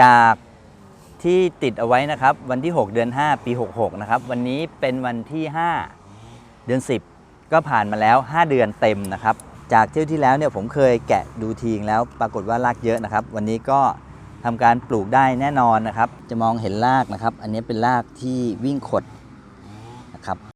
จากที่ติดเอาไว้นะครับวันที่ 6 เดือน 5 ปี 66 นะครับ วันนี้เป็นวันที่ 5 เดือน 10 ก็ผ่านมาแล้ว 5 เดือนเต็มนะครับ จากเที่ยวที่แล้วเนี่ยผมเคยแกะดูทีงแล้วปรากฏว่ารากเยอะนะครับ วันนี้ก็ทำการปลูกได้แน่นอนนะครับ จะมองเห็นรากนะครับ อันนี้เป็นรากที่วิ่งขดนะครับ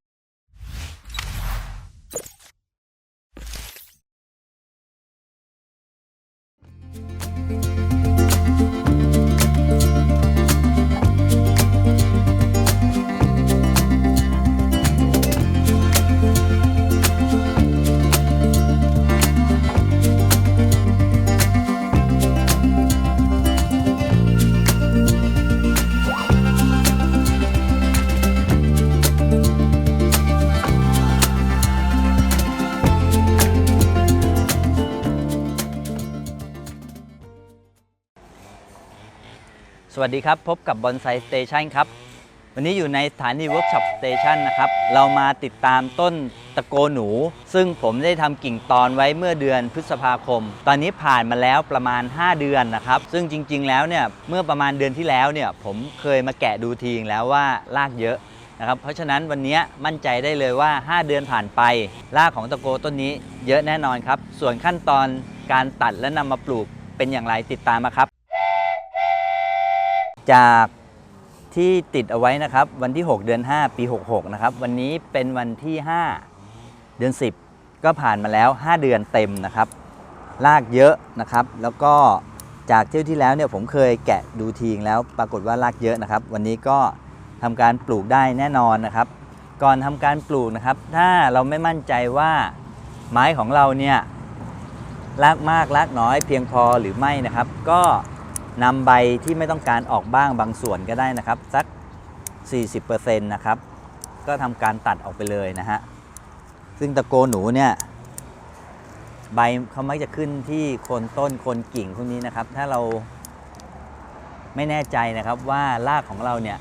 วัสดีครับ พบกับบอนไซสเตชันครับ วันนี้อยู่ในสถานีเวิร์กช็อปสเตชันนะครับ เรามาติดตามต้นตะโกหนู ซึ่งผมได้ทำกิ่งตอนไว้เมื่อเดือนพฤษภาคม ตอนนี้ผ่านมาแล้วประมาณ 5 เดือนนะครับ ซึ่งจริง ๆ แล้วเนี่ย เมื่อประมาณเดือนที่แล้วเนี่ย ผมเคยมาแกะดูทีงแล้วว่ารากเยอะนะครับ เพราะฉะนั้นวันนี้มั่นใจได้เลยว่า 5 เดือนผ่านไป รากของตะโกต้นนี้เยอะแน่นอนครับ ส่วนขั้นตอนการตัดและนำมาปลูกเป็นอย่างไรติดตามมาครับ จากที่ติดเอาไว้นะครับ วันที่ 6 เดือน 5 ปี 66 นะครับ วันนี้เป็นวันที่ 5 เดือน 10 ก็ผ่านมาแล้ว 5 เดือนเต็มนะครับรากเยอะนะครับ แล้วก็จากเที่ยวที่แล้วเนี่ยผมเคยแกะดูทีงแล้วปรากฏว่ารากเยอะนะครับ วันนี้ก็ทำการปลูกได้แน่นอนนะครับ ก่อนทำการปลูกนะครับ ถ้าเราไม่มั่นใจว่าไม้ของเราเนี่ยรากมากรากน้อยเพียงพอหรือไม่นะครับ ก็ นำใบที่ไม่ต้องการออกบ้างบางส่วนก็ได้นะครับ สัก 40%นะครับ ก็ทำการตัดออกไปเลยนะฮะ ซึ่งตะโกหนูเนี่ย ใบเขามักจะขึ้นที่โคนต้นโคนกิ่งพวกนี้นะครับ ถ้าเราไม่แน่ใจนะครับว่ารากของเราเนี่ย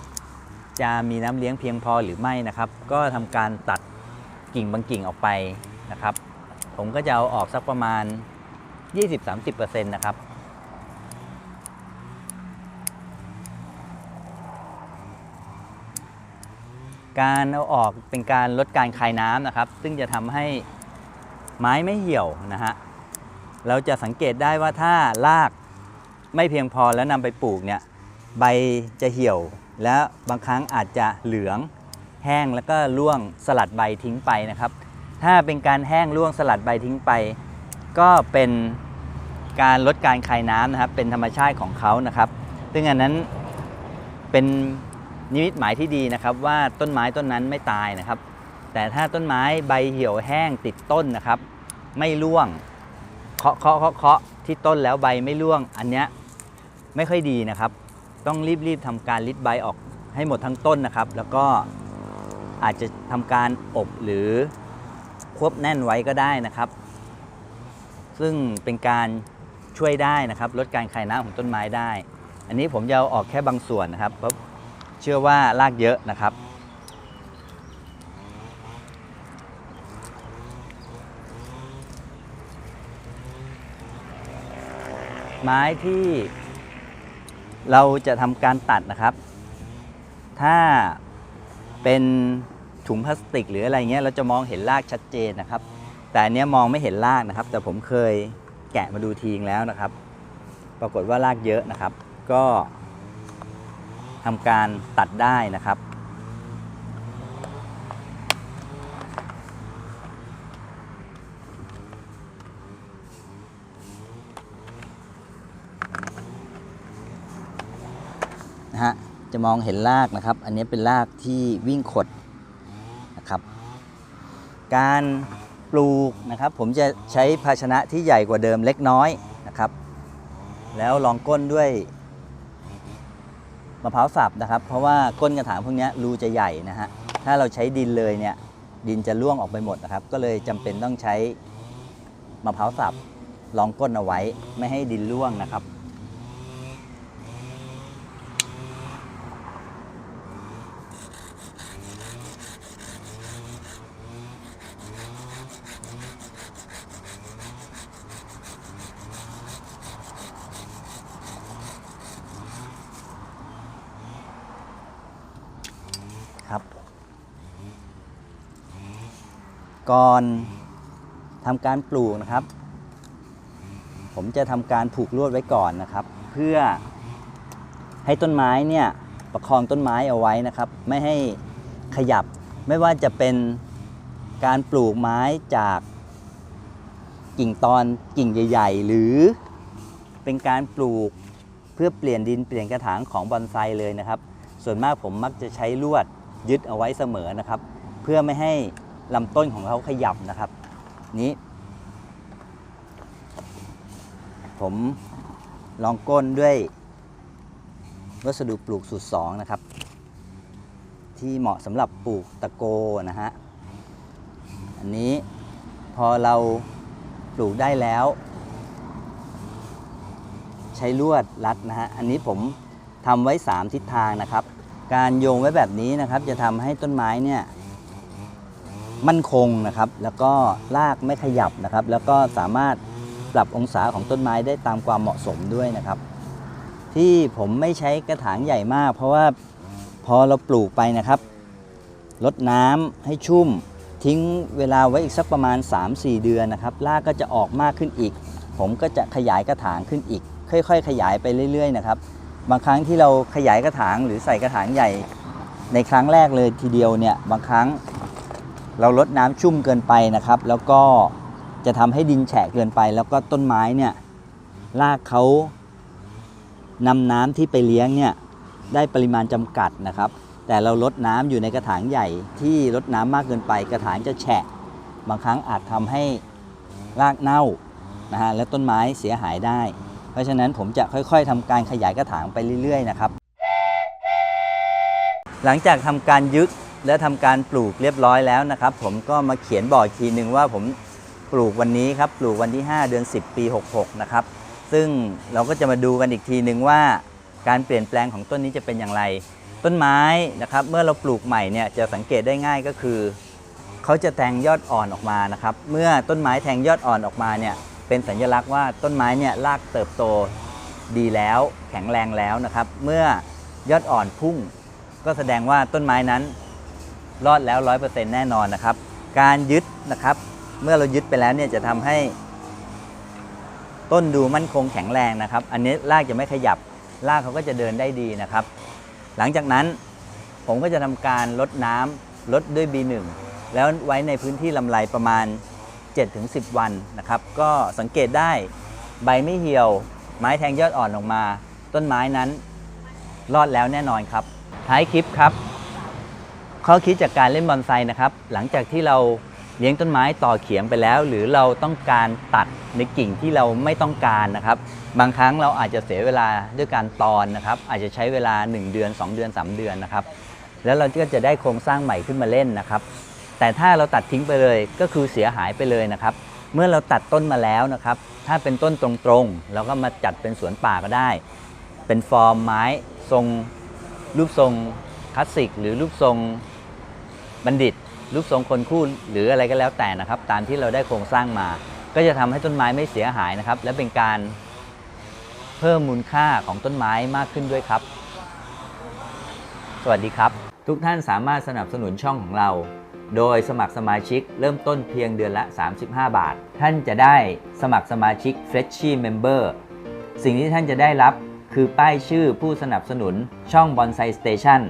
จะมีน้ำเลี้ยงเพียงพอหรือไม่นะครับ ก็ทำการตัดกิ่งบางกิ่งออกไปนะครับ ผมก็จะเอาออกสักประมาณ 20-30%นะครับ การเอาออกเป็นการลดการคายน้ำนะครับ ซึ่งจะทำให้ไม้ไม่เหี่ยวนะฮะเราจะสังเกตได้ว่าถ้ารากไม่เพียงพอแล้วนำไปปลูกเนี่ยใบจะเหี่ยว และบางครั้งอาจจะเหลืองแห้งแล้วก็ร่วงสลัดใบทิ้งไปนะครับ ถ้าเป็นการแห้งร่วงสลัดใบทิ้งไป ก็เป็นการลดการคายน้ำนะครับ เป็นธรรมชาติของเขานะครับ ซึ่งอันนั้นเป็น นิมิตหมายที่ดีนะครับว่าต้นไม้ต้นนั้นไม่ตายนะครับ แต่ถ้าต้นไม้ใบเหี่ยวแห้งติดต้นนะครับ ไม่ร่วงเคาะเคาะเคาะเคาะที่ต้นแล้วใบไม่ร่วง อันเนี้ยไม่ค่อยดีนะครับ ต้องรีบๆทำการริดใบออกให้หมดทั้งต้นนะครับ แล้วก็อาจจะทำการอบหรือควบแน่นไว้ก็ได้นะครับ ซึ่งเป็นการช่วยได้นะครับ ลดการคายน้ำของต้นไม้ได้ อันนี้ผมจะเอาออกแค่บางส่วนนะครับเพราะ เชื่อว่ารากเยอะนะครับ ไม้ที่เราจะทำการตัดนะครับ ถ้าเป็นถุงพลาสติกหรืออะไรเงี้ยเราจะมองเห็นรากชัดเจนนะครับ แต่อันเนี้ยมองไม่เห็นรากนะครับ แต่ผมเคยแกะมาดูทีงแล้วนะครับ ปรากฏว่ารากเยอะนะครับ ก็ ทำการตัดได้นะครับ นะฮะ จะมองเห็นรากนะครับ อันนี้เป็นรากที่วิ่งขดนะครับ การปลูกนะครับ ผมจะใช้ภาชนะที่ใหญ่กว่าเดิมเล็กน้อยนะครับ แล้วรองก้นด้วย มะพร้าวสับนะครับ เพราะว่าก้นกระถางพวกนี้รูจะใหญ่นะฮะถ้าเราใช้ดินเลยเนี่ยดินจะร่วงออกไปหมดนะครับ ก็เลยจำเป็นต้องใช้มะพร้าวสับรองก้นเอาไว้ไม่ให้ดินร่วงนะครับ ก่อนทำการปลูกนะครับ ผมจะทำการผูกลวดไว้ก่อนนะครับ เพื่อให้ต้นไม้เนี่ยประคองต้นไม้เอาไว้นะครับ ไม่ให้ขยับไม่ว่าจะเป็นการปลูกไม้จากกิ่งตอนกิ่งใหญ่ ๆ หรือเป็นการปลูกเพื่อเปลี่ยนดินเปลี่ยนกระถางของบอนไซเลยนะครับ ส่วนมากผมมักจะใช้ลวดยึดเอาไว้เสมอนะครับ เพื่อไม่ให้ ลำต้นของเขาขยับนะครับ นี้ ผมลองก้นด้วยวัสดุปลูกสูตร2นะครับ ที่เหมาะสำหรับปลูกตะโกนะฮะ อันนี้พอเราปลูกได้แล้ว ใช้ลวดรัดนะฮะ อันนี้ผมทำไว้ 3 ทิศทางนะครับ การโยงไว้แบบนี้นะครับ จะทำให้ต้นไม้เนี่ย มั่นคงนะครับ แล้วก็รากไม่ขยับนะครับ แล้วก็สามารถปรับองศาของต้นไม้ได้ตามความเหมาะสมด้วยนะครับ ที่ผมไม่ใช้กระถางใหญ่มาก เพราะว่าพอเราปลูกไปนะครับลดน้ำให้ชุ่ม ทิ้งเวลาไว้อีกสักประมาณ 3-4 เดือนนะครับรากก็จะออกมากขึ้นอีก ผมก็จะขยายกระถางขึ้นอีก ค่อย ๆ ขยายไปเรื่อย ๆ นะครับ บางครั้งที่เราขยายกระถางหรือใส่กระถางใหญ่ในครั้งแรกเลยทีเดียวเนี่ยบางครั้ง เราลดน้ำชุ่มเกินไปนะครับ แล้วก็จะทำให้ดินแฉะเกินไป แล้วก็ต้นไม้เนี่ยรากเขานำน้ำที่ไปเลี้ยงเนี่ยได้ปริมาณจำกัดนะครับ แต่เราลดน้ำอยู่ในกระถางใหญ่ที่ลดน้ำมากเกินไป กระถางจะแฉะ บางครั้งอาจทำให้รากเน่านะฮะและต้นไม้เสียหายได้ เพราะฉะนั้นผมจะค่อย ๆทำการขยายกระถางไปเรื่อย ๆ นะครับ หลังจากทำการยึก และทำการปลูกเรียบร้อยแล้วนะครับ ผมก็มาเขียนบอกอีกทีหนึ่งว่าผมปลูกวันนี้ครับปลูกวันที่ 5 เดือน 10 ปี 66 นะครับ ซึ่งเราก็จะมาดูกันอีกทีหนึ่งว่า การเปลี่ยนแปลงของต้นนี้จะเป็นอย่างไร ต้นไม้นะครับ เมื่อเราปลูกใหม่เนี่ยจะสังเกตได้ง่ายก็คือเขาจะแทงยอดอ่อนออกมานะครับ เมื่อต้นไม้แทงยอดอ่อนออกมาเนี่ยเป็นสัญลักษณ์ว่าต้นไม้เนี่ยรากเติบโตดีแล้วแข็งแรงแล้วนะครับ เมื่อยอดอ่อนพุ่ง ก็แสดงว่าต้นไม้นั้น รอดแล้วร้อยเปอร์เซ็นต์แน่นอนนะครับ การยึดนะครับ เมื่อเรายึดไปแล้วเนี่ยจะทำให้ ต้นดูมั่นคงแข็งแรงนะครับ อันนี้รากจะไม่ขยับรากเขาก็จะเดินได้ดีนะครับ หลังจากนั้นผมก็จะทำการลดน้ำลดด้วย B1 แล้วไว้ในพื้นที่ลำไรประมาณ 7-10 วันนะครับ ก็สังเกตได้ใบไม่เหี่ยว ไม้แทงยอดอ่อนออกมา ต้นไม้นั้น รอดแล้วแน่นอนครับ ท้ายคลิปครับ ข้อคิดจากการเล่นบอนไซนะครับ หลังจากที่เราเลี้ยงต้นไม้ต่อเขียงไปแล้ว หรือเราต้องการตัดในกิ่งที่เราไม่ต้องการนะครับ บางครั้งเราอาจจะเสียเวลาด้วยการตอนนะครับ อาจจะใช้เวลา 1 เดือน 2 เดือน 3 เดือนนะครับ แล้วเราก็จะได้โครงสร้างใหม่ขึ้นมาเล่นนะครับ แต่ถ้าเราตัดทิ้งไปเลยก็คือเสียหายไปเลยนะครับ เมื่อเราตัดต้นมาแล้วนะครับ ถ้าเป็นต้นตรงๆเราก็มาจัดเป็นสวนป่าก็ได้ เป็นฟอร์มไม้ทรงรูปทรงคลาสสิก หรือรูปทรง บัณฑิตรูปทรงคนคู่หรืออะไรก็แล้วแต่นะครับ ตามที่เราได้โครงสร้างมา ก็จะทำให้ต้นไม้ไม่เสียหายนะครับ และเป็นการเพิ่มมูลค่าของต้นไม้มากขึ้นด้วยครับ สวัสดีครับ ทุกท่านสามารถสนับสนุนช่องของเรา โดยสมัครสมาชิกเริ่มต้นเพียงเดือนละ 35 บาท ท่านจะได้สมัครสมาชิก f r e s h i Member สิ่งที่ท่านจะได้รับคือป้ายชื่อผู้สนับสนุนช่อง Bonsai Station